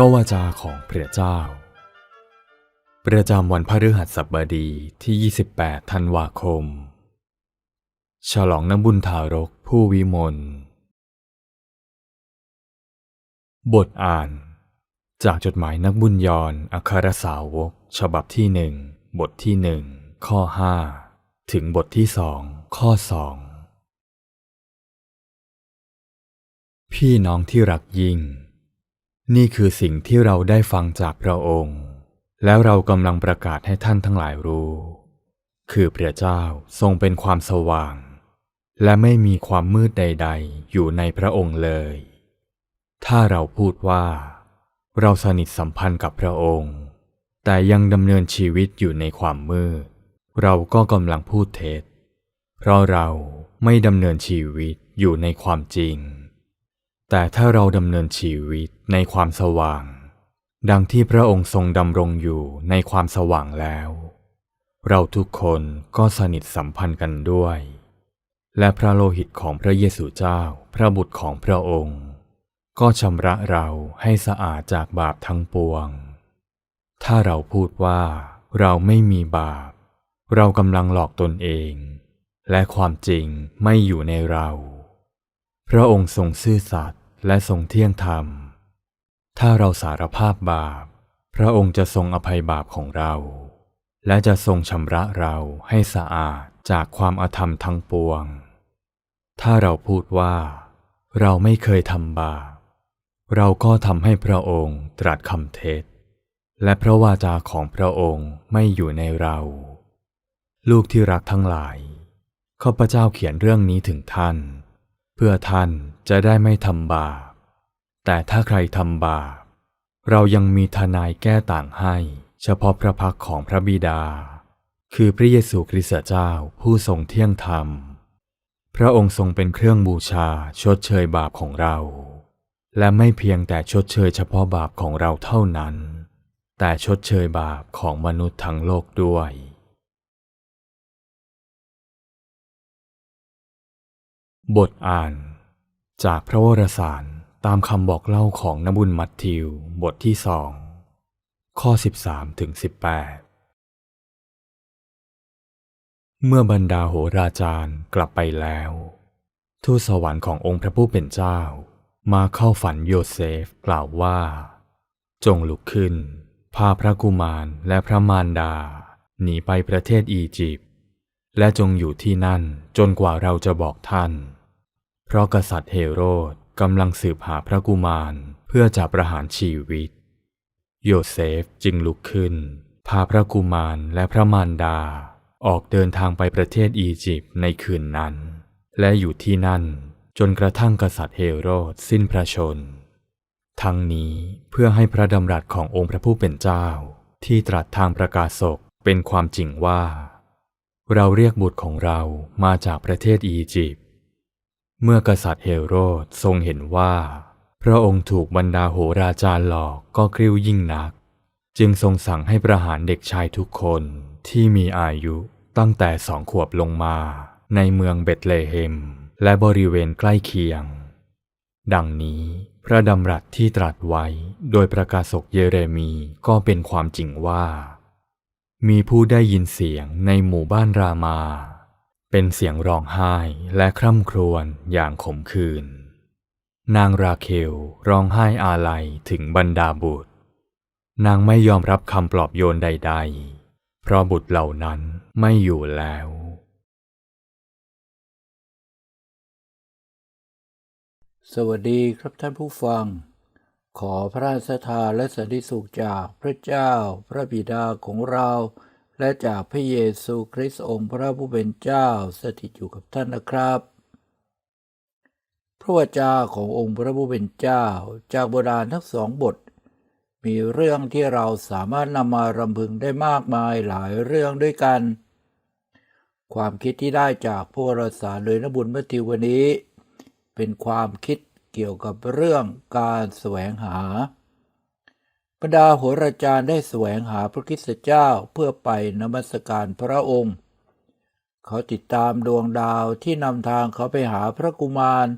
พระวาจาของพระเจ้า ประจำวันพฤหัสบดีที่ 28 ธันวาคม ฉลองน้ำบุญทารกผู้วิมล บทอ่าน จากจดหมายนักบุญยอนอัครสาวก ฉบับที่หนึ่ง บทที่หนึ่ง ข้อห้า ถึงบทที่สอง ข้อสอง พี่น้องที่รักยิ่ง นี่คือสิ่งที่เราได้ฟังจากพระองค์ แล้วเรากำลังประกาศให้ท่านทั้งหลายรู้ คือพระเจ้าทรงเป็นความสว่าง และไม่มีความมืดใด ๆ อยู่ในพระองค์เลย ถ้าเราพูดว่า เราสนิทสัมพันธ์กับพระองค์ แต่ยังดำเนินชีวิตอยู่ในความมืด เราก็กำลังพูดเท็จ เพราะเราไม่ดำเนินชีวิตอยู่ในความจริง แต่ถ้าเราดำเนินชีวิตในความสว่าง ดังที่พระองค์ทรงดำรงอยู่ในความสว่างแล้ว เราทุกคนก็สนิทสัมพันธ์กันด้วย และพระโลหิตของพระเยซูเจ้าพระบุตรของพระองค์ ก็ชำระเราให้สะอาดจากบาปทั้งปวง ถ้าเราพูดว่าเราไม่มีบาป เรากำลังหลอกตนเอง และความจริงไม่อยู่ในเรา พระองค์ทรงซื่อสัตย์ และทรงเที่ยงธรรม ถ้าเราสารภาพบาป พระองค์จะทรงอภัยบาปของเรา และจะทรงชำระเราให้สะอาดจากความอาธรรมทั้งปวง ถ้าเราพูดว่า เราไม่เคยทำบาป เราก็ทำให้พระองค์ตรัสคำเท็จ และพระวาจาของพระองค์ไม่อยู่ในเรา ลูกที่รักทั้งหลายข้าพเจ้าเขียนเรื่องนี้ถึงท่าน เพื่อท่านจะได้ไม่ทำบาป แต่ถ้าใครทำบาป เรายังมีทนายแก้ต่างให้ เฉพาะพระพักของพระบิดา คือพระเยซูคริสต์เจ้าผู้ทรงเที่ยงธรรม พระองค์ทรงเป็นเครื่องบูชาชดเชยบาปของเรา และไม่เพียงแต่ชดเชยเฉพาะบาปของเราเท่านั้น แต่ชดเชยบาปของมนุษย์ทั้งโลกด้วย บทอ่าน จากพระวรสารตามคำบอกเล่าของนบุญมัทธิว บทที่สองข้อ 13ถึง18 เมื่อบรรดาโหราจารย์กลับไปแล้ว ทูตสวรรค์ขององค์พระผู้เป็นเจ้า มาเข้าฝันโยเซฟกล่าวว่า จงลุกขึ้น พาพระกุมารและพระมารดา หนีไปประเทศอียิปต์และจงอยู่ที่นั่นจนกว่าเราจะบอกท่าน เพราะกษัตริย์เฮโรดกำลังสืบหาพระกุมารเพื่อจะประหารชีวิต โยเซฟจึงลุกขึ้น พาพระกุมารและพระมารดา ออกเดินทางไปประเทศอียิปต์ในคืนนั้น และอยู่ที่นั่นจนกระทั่งกษัตริย์เฮโรดสิ้นพระชน ทั้งนี้เพื่อให้พระดำรัสขององค์พระผู้เป็นเจ้า ที่ตรัสทางประกาศกเป็นความจริงว่า เราเรียกบุตรของเรามาจากประเทศอียิปต์ เมื่อกษัตริย์เฮโรดทรงเห็นว่า พระองค์ถูกบรรดาโหราจารย์หลอกก็กริ้วยิ่งนัก จึงทรงสั่งให้ประหารเด็กชายทุกคนที่มีอายุตั้งแต่สองขวบลงมา ในเมืองเบธเลเฮม และบริเวณใกล้เคียง ดังนี้พระดำรัสที่ตรัสไว้โดยประกาศกเยเรมีก็เป็นความจริงว่า มีผู้ได้ยินเสียงในหมู่บ้านรามา เป็นเสียงร้องไห้และคร่ำครวญอย่างขมขื่นนางราเคลร้องไห้อาลัยถึงบรรดาบุตร นางไม่ยอมรับคำปลอบโยนใด ๆ เพราะบุตรเหล่านั้นไม่อยู่แล้ว สวัสดีครับท่านผู้ฟัง ขอพระราชทานและสันติสุขจากพระเจ้าพระบิดาของเรา และจากพระเยซูคริสต์องค์พระผู้เป็นเจ้าสถิตอยู่กับท่านนะครับ พระวจาขององค์พระผู้เป็นเจ้าจากโบราณทั้งสองบท มีเรื่องที่เราสามารถนำมารำพึงได้มากมายหลายเรื่องด้วยกัน ความคิดที่ได้จากพระวรสารโดยนบุญมัทธิววันนี้ เป็นความคิดเกี่ยวกับเรื่องการแสวงหา บรรดาโหราจารย์ได้แสวงหาพระคริสตเจ้าเพื่อไปนมัสการพระองค์ เขาติดตามดวงดาวที่นำทางเขาไปหาพระกุมาร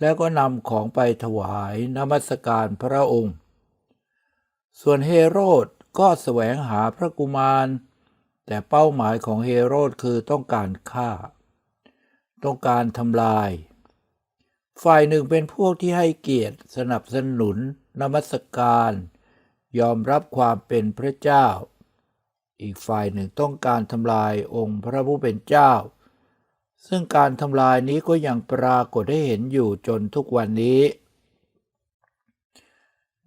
แล้วก็นำของไปถวายนมัสการพระองค์ ส่วนเฮโรดก็แสวงหาพระกุมาร แต่เป้าหมายของเฮโรดคือต้องการฆ่า ต้องการทำลาย ฝ่ายหนึ่งเป็นพวกที่ให้เกียรติสนับสนุนนมัสการ ยอมรับความเป็นพระเจ้า อีกฝ่ายหนึ่งต้องการทำลายองค์พระผู้เป็นเจ้า ซึ่งการทำลายนี้ก็ยังปรากฏให้เห็นอยู่จนทุกวันนี้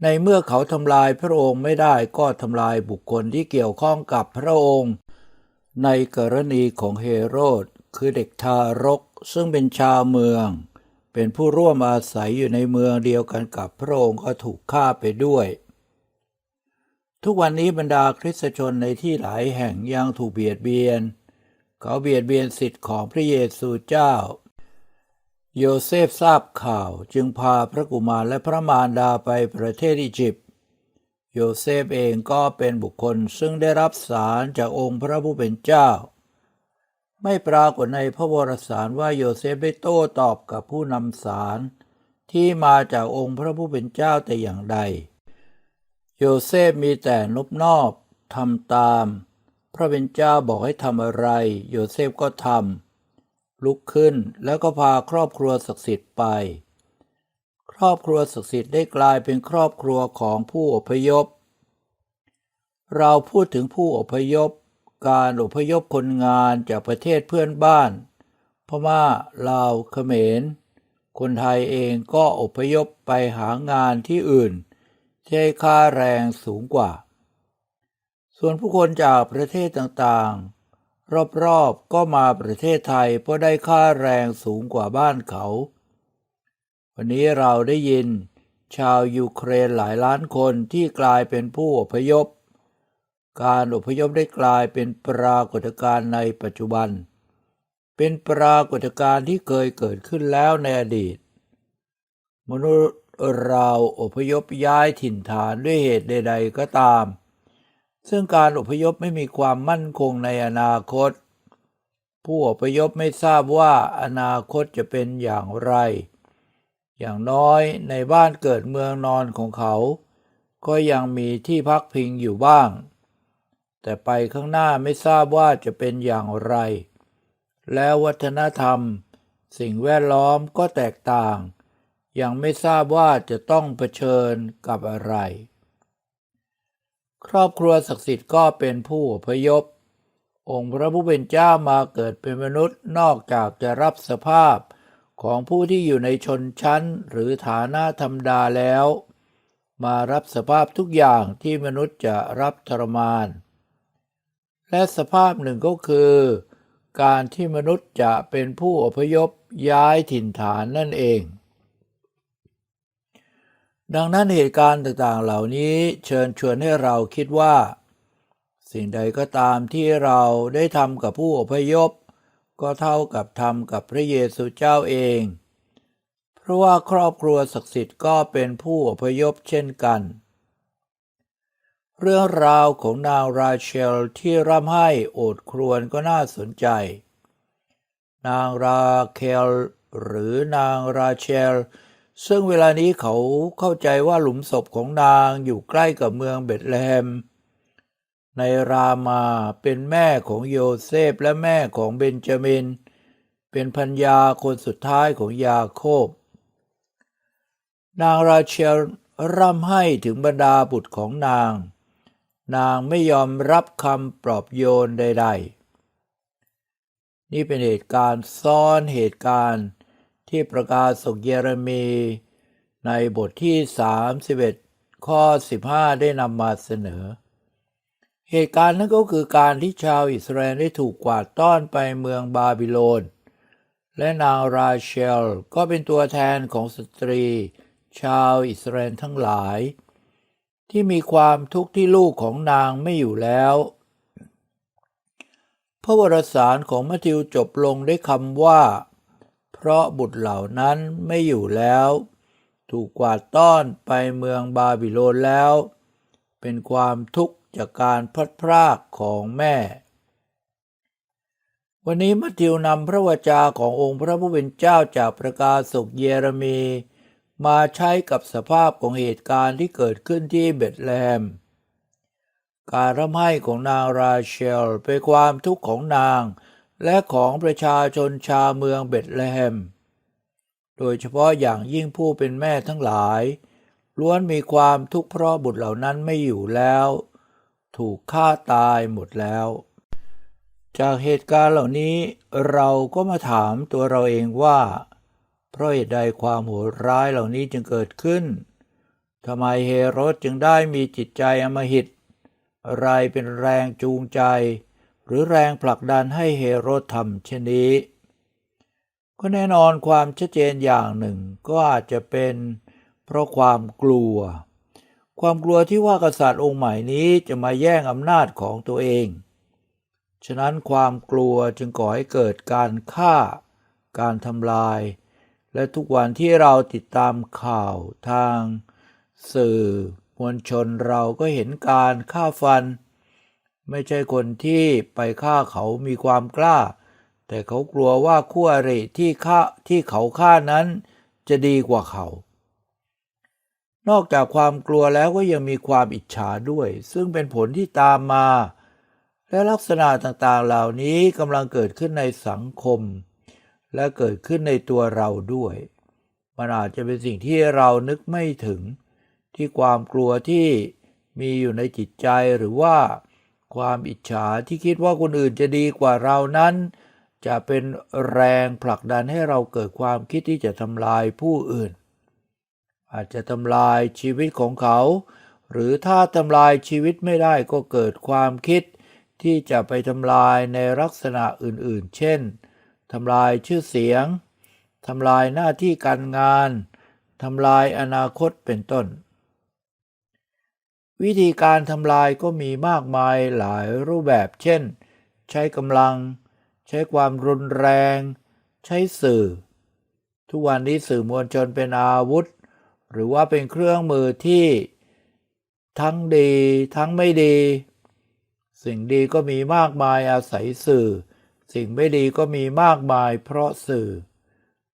ในเมื่อเขาทำลายพระองค์ไม่ได้ก็ทำลายบุคคลที่เกี่ยวข้องกับพระองค์ ในกรณีของเฮโรดคือเด็กทารกซึ่งเป็นชาวเมือง เป็นผู้ร่วมอาศัยอยู่ในเมืองเดียวกันกับพระองค์ก็ถูกฆ่าไปด้วย ทุกวันนี้บรรดาคริสตชนในที่หลายแห่งยังถูกเบียดเบียน เขาเบียดเบียนสิทธิ์ของพระเยซูเจ้า โยเซฟทราบข่าวจึงพาพระกุมารและพระมารดาไปประเทศอียิปต์โยเซฟเองก็เป็นบุคคลซึ่งได้รับสารจากองค์พระผู้เป็นเจ้า ไม่ปรากฏในพระวรสารว่าโยเซฟได้โต้ตอบกับผู้นำสารที่มาจากองค์พระผู้เป็นเจ้าแต่อย่างใด โยเซฟมีแต่นบนอบทำตาม พระเป็นเจ้าบอกให้ทำอะไร โยเซฟก็ทำลุกขึ้นแล้วก็พาครอบครัวศักดิ์สิทธิ์ไป ครอบครัวศักดิ์สิทธิ์ได้กลายเป็นครอบครัวของผู้อพยพ เราพูดถึงผู้อพยพ การอพยพคนงานจากประเทศเพื่อนบ้านพม่าลาวเขมร คนไทยเองก็อพยพไปหางานที่อื่น ให้ค่าแรงสูงกว่า ส่วนผู้คนจากประเทศต่างๆ รอบๆก็มาประเทศไทยเพราะได้ค่าแรงสูงกว่าบ้านเขา วันนี้เราได้ยิน ชาวยูเครนหลายล้านคนที่กลายเป็นผู้อพยพ การอพยพได้กลายเป็นปรากฏการณ์ในปัจจุบัน เป็นปรากฏการณ์ที่เคยเกิดขึ้นแล้วในอดีต มนุษย์ เราอพยพย้ายถิ่นฐานด้วยเหตุใด ๆ ก็ตาม ซึ่งการอพยพไม่มีความมั่นคงในอนาคต ผู้อพยพไม่ทราบว่าอนาคตจะเป็นอย่างไร อย่างน้อยในบ้านเกิดเมืองนอนของเขา ก็ยังมีที่พักพิงอยู่บ้าง แต่ไปข้างหน้าไม่ทราบว่าจะเป็นอย่างไร แล้ววัฒนธรรม สิ่งแวดล้อมก็แตกต่าง ยังไม่ทราบว่าจะต้องเผชิญกับอะไร ครอบครัวศักดิ์สิทธิ์ก็เป็นผู้อพยพ องค์พระผู้เป็นเจ้ามาเกิดเป็นมนุษย์นอกจากจะรับสภาพของผู้ที่อยู่ในชนชั้นหรือฐานะธรรมดาแล้ว มารับสภาพทุกอย่างที่มนุษย์จะรับทรมาน และสภาพหนึ่งก็คือ การที่มนุษย์จะเป็นผู้อพยพย้ายถิ่นฐานนั่นเอง ดังนั้นเหตุการณ์ต่างๆเหล่านี้เชิญชวนให้เราคิดว่า สิ่งใดก็ตามที่เราได้ทำกับผู้อพยพ ก็เท่ากับทำกับพระเยซูเจ้าเอง เพราะว่าครอบครัวศักดิ์สิทธิ์ก็เป็นผู้อพยพเช่นกัน เรื่องราวของนางราเชลที่ร่ำไห้โอดครวญก็น่าสนใจ นางราเคลหรือนางราเชล ซึ่งเวลานี้เขาเข้าใจว่าหลุมศพของนางอยู่ใกล้กับเมืองเบธเลเฮมในรามาเป็นแม่ของโยเซฟและแม่ของเบนจามิน เป็นพัญญาคนสุดท้ายของยาโคบ นางราเชลร่ำไห้ถึงบรรดาบุตรของนาง นางไม่ยอมรับคำปลอบโยนใด ๆ นี่เป็นเหตุการณ์ซ้อนเหตุการณ์ ที่ประกาศสกเยเรมีในบทที่ 31 ข้อ 15 ได้นำมาเสนอ เหตุการณ์นั้นก็คือการที่ชาวอิสราเอลได้ถูกกวาดต้อนไปเมืองบาบิโลน และนางราเชลก็เป็นตัวแทนของสตรี ชาวอิสราเอลทั้งหลาย ที่มีความทุกข์ที่ลูกของนางไม่อยู่แล้ว พระวรสารของมัทธิวจบลงด้วยคำว่า เพราะบุตรเหล่านั้นไม่อยู่แล้ว ถูกกวาดต้อนไปเมืองบาบิโลนแล้ว เป็นความทุกข์จากการพัดพรากของแม่ วันนี้มัทธิวนำพระวจาขององค์พระผู้เป็นเจ้าจากประกาศสกเยเรมี มาใช้กับสภาพของเหตุการณ์ที่เกิดขึ้นที่เบธเลมการร่ำไห้ของนางราเชลเป็นความทุกข์ของนาง และของประชาชนชาวเมืองเบธเลเฮม โดยเฉพาะอย่างยิ่งผู้เป็นแม่ทั้งหลาย ล้วนมีความทุกข์เพราะบุตรเหล่านั้นไม่อยู่แล้ว ถูกฆ่าตายหมดแล้ว จากเหตุการณ์เหล่านี้เราก็มาถามตัวเราเองว่า เพราะเหตุใดความโหดร้ายเหล่านี้จึงเกิดขึ้นทำไมเฮโรดจึงได้มีจิตใจอมหิต อะไรเป็นแรงจูงใจ หรือแรงผลักดันให้เฮโรดทำเช่นนี้ ก็แน่นอนความชัดเจนอย่างหนึ่งก็อาจจะเป็นเพราะความกลัว ความกลัวที่ว่ากษัตริย์องค์ใหม่นี้จะมาแย่งอำนาจของตัวเอง ฉะนั้นความกลัวจึงก่อให้เกิดการฆ่า การทำลาย และทุกวันที่เราติดตามข่าวทาง สื่อมวลชนเราก็เห็นการฆ่าฟัน ไม่ใช่คนที่ไปฆ่าเขามีความกล้า แต่เขากลัวว่าคู่อริที่ฆ่าที่เขาฆ่านั้นจะดีกว่าเขา นอกจากความกลัวแล้วก็ยังมีความอิจฉาด้วย ซึ่งเป็นผลที่ตามมา และลักษณะต่างๆเหล่านี้กำลังเกิดขึ้นในสังคม และเกิดขึ้นในตัวเราด้วย มันอาจจะเป็นสิ่งที่เรานึกไม่ถึง ที่ความกลัวที่มีอยู่ในจิตใจหรือว่า ความอิจฉาที่คิดว่าคนอื่นจะดีกว่าเรานั้น จะเป็นแรงผลักดันให้เราเกิดความคิดที่จะทำลายผู้อื่น อาจจะทำลายชีวิตของเขา หรือถ้าทำลายชีวิตไม่ได้ก็เกิดความคิดที่จะไปทำลายในลักษณะอื่นๆ เช่นทำลายชื่อเสียงทำลายหน้าที่การงานทำลายอนาคตเป็นต้น วิธีการทำลายก็มีมากมายหลายรูปแบบ เช่น ใช้กำลัง ใช้ความรุนแรง ใช้สื่อ ทุกวันนี้สื่อมวลชนเป็นอาวุธ หรือว่าเป็นเครื่องมือที่ ทั้งดีทั้งไม่ดี สิ่งดีก็มีมากมายอาศัยสื่อ สิ่งไม่ดีก็มีมากมายเพราะสื่อ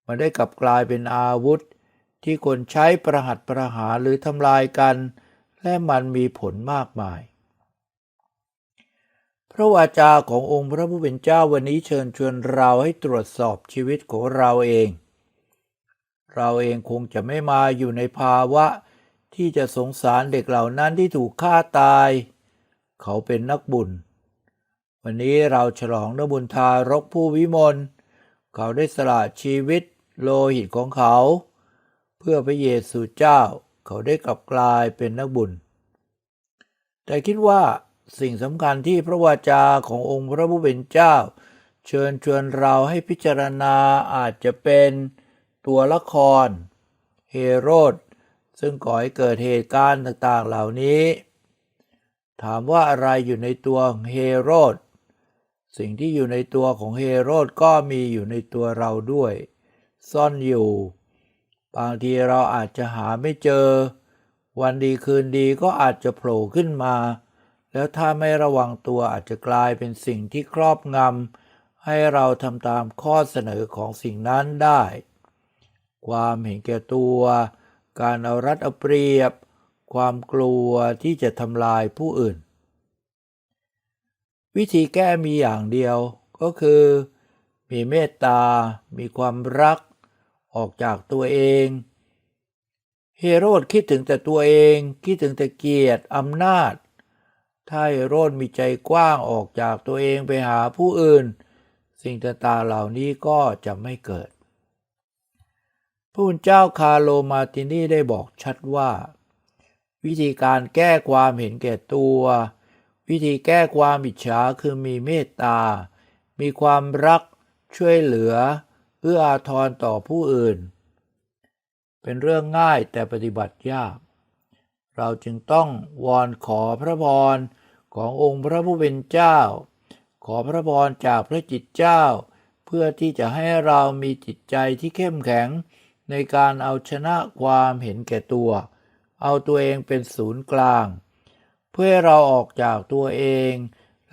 มันได้กลับกลายเป็นอาวุธ ที่คนใช้ประหัตประหารหรือทำลายกัน และมันมีผลมากมาย พระวาจาขององค์พระผู้เป็นเจ้าวันนี้เชิญชวนเราให้ตรวจสอบชีวิตของเราเอง เราเองคงจะไม่มาอยู่ในภาวะที่จะสงสารเด็กเหล่านั้นที่ถูกฆ่าตาย เขาเป็นนักบุญ วันนี้เราฉลองนบุญทารกผู้วิมล เขาได้สละชีวิตโลหิตของเขา เพื่อพระเยซูเจ้า เขาได้กลับกลายเป็นนักบุญ แต่คิดว่าสิ่งสำคัญที่พระวาจาขององค์พระผู้เป็นเจ้า เชิญชวนเราให้พิจารณาอาจจะเป็นตัวละคร เฮโรดซึ่งก่อให้เกิดเหตุการณ์ต่างๆเหล่านี้ ถามว่าอะไรอยู่ในตัวเฮโรดสิ่งที่อยู่ในตัวของเฮโรดก็มีอยู่ในตัวเราด้วย ซ่อนอยู่ บางทีเราอาจจะหาไม่เจอ วันดีคืนดีก็อาจจะโผล่ขึ้นมา แล้วถ้าไม่ระวังตัวอาจจะกลายเป็นสิ่งที่ครอบงำให้เราทำตามข้อเสนอของสิ่งนั้นได้ ความเห็นแก่ตัว การเอารัดเอาเปรียบ ความกลัวที่จะทำลายผู้อื่น วิธีแก้มีอย่างเดียวก็คือ มีเมตตา มีความรัก ออกจากตัวเอง เฮโรดคิดถึงแต่ตัวเอง คิดถึงแต่เกียรติอำนาจ ถ้าเฮโรดมีใจกว้างออกจากตัวเองไปหาผู้อื่น สิ่งต่างๆเหล่านี้ก็จะไม่เกิดพระคุณเจ้าคาโลมาตินีได้บอกชัดว่า วิธีการแก้ความเห็นแก่ตัว วิธีแก้ความอิจฉาคือมีเมตตา มีความรักช่วยเหลือ อื้ออาทรต่อผู้อื่น เป็นเรื่องง่ายแต่ปฏิบัติยาก เราจึงต้องวอนขอพระพรขององค์พระผู้เป็นเจ้า ขอพระพรจากพระจิตเจ้า เพื่อที่จะให้เรามีจิตใจที่เข้มแข็ง ในการเอาชนะความเห็นแก่ตัว เอาตัวเองเป็นศูนย์กลาง เพื่อเราออกจากตัวเอง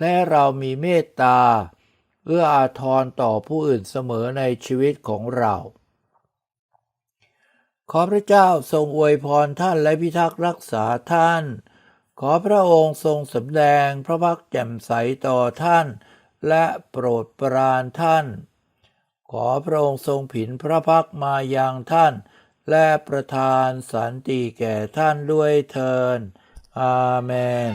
และเรามีเมตตา เอื้ออาทรต่อผู้อื่นเสมอในชีวิตของเรา ขอพระเจ้าทรงอวยพรท่านและพิทักษ์รักษาท่าน ขอพระองค์ทรงสำแดงพระพักแจ่มใสต่อท่าน และโปรดปรานท่าน ขอพระองค์ทรงผินพระพักมายังท่าน และประทานสันติแก่ท่านด้วยเทินอาเมน